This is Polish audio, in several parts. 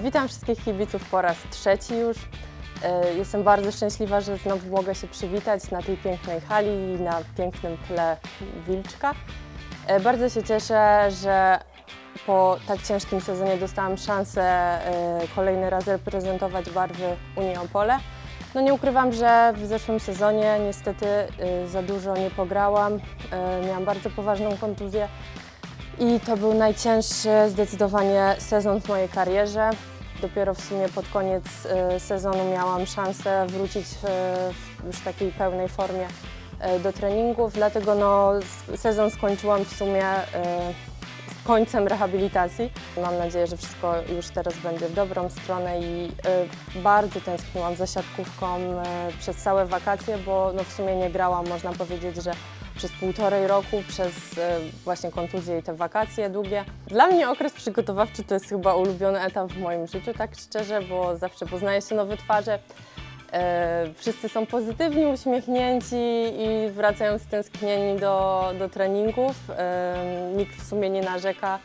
Witam wszystkich kibiców po raz trzeci już. E, Jestem bardzo szczęśliwa, że znowu mogę się przywitać na tej pięknej hali i na pięknym tle Wilczka. E, Bardzo się cieszę, że po tak ciężkim sezonie dostałam szansę e, kolejny raz reprezentować barwy Unii Opole. No nie ukrywam, że w zeszłym sezonie niestety za dużo nie pograłam. Miałam bardzo poważną kontuzję i to był najcięższy zdecydowanie sezon w mojej karierze. Dopiero w sumie pod koniec e, sezonu miałam szansę wrócić e, w już takiej pełnej formie e, do treningów, dlatego no, sezon skończyłam w sumie końcem rehabilitacji. Mam nadzieję, że wszystko już teraz będzie w dobrą stronę i bardzo tęskniłam za siatkówką przez całe wakacje, bo no, w sumie nie grałam, można powiedzieć, że przez półtorej roku, przez e, właśnie kontuzje i te wakacje długie. Dla mnie okres przygotowawczy to jest chyba ulubiony etap w moim życiu, tak szczerze, bo zawsze poznaje się nowe twarze. E, wszyscy są pozytywni, uśmiechnięci i wracają stęsknieni do, do treningów. E, nikt w sumie nie narzeka,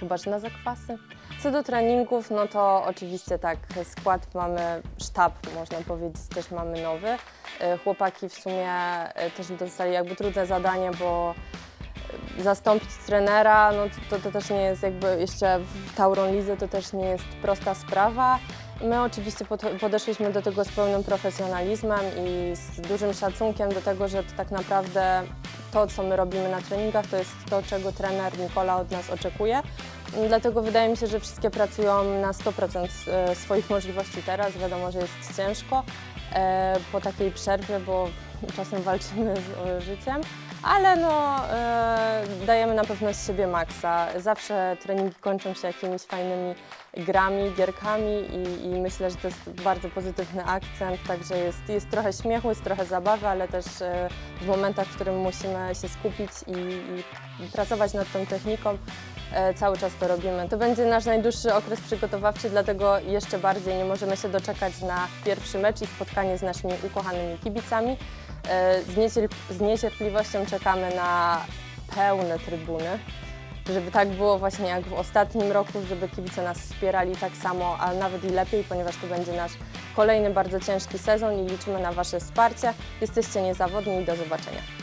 chyba że na zakwasy. Co do treningów, no to oczywiście tak, skład mamy, sztab można powiedzieć, też mamy nowy. E, Chłopaki w sumie e, też dostali jakby trudne zadanie, bo e, zastąpić trenera, no to, to, też nie jest jakby jeszcze w Tauron to też nie jest prosta sprawa. My oczywiście pod, podeszliśmy do tego z pełnym profesjonalizmem i z dużym szacunkiem do tego, że to tak naprawdę to, co my robimy na treningach, to jest to, czego trener Nikola od nas oczekuje. Dlatego wydaje mi się, że wszystkie pracują na 100% e, swoich możliwości teraz. Wiadomo, że jest ciężko e, po takiej przerwie, bo czasem walczymy z e, życiem, ale no, e, dajemy na pewno z siebie maksa. Zawsze treningi kończą się jakimiś fajnymi grami, gierkami i, i myślę, że to jest bardzo pozytywny akcent, także jest, jest trochę śmiechu, jest trochę zabawy, ale też e, w momentach, w którym musimy się skupić i, i pracować nad tą techniką, cały czas to robimy. To będzie nasz najdłuższy okres przygotowawczy, dlatego jeszcze bardziej nie możemy się doczekać na pierwszy mecz i spotkanie z naszymi ukochanymi kibicami. E, z niecierpliwością czekamy na pełne trybuny, żeby tak było właśnie jak w ostatnim roku, żeby kibice nas wspierali tak samo, a nawet i lepiej, ponieważ to będzie nasz kolejny bardzo ciężki sezon i liczymy na Wasze wsparcie. Jesteście niezawodni i do zobaczenia.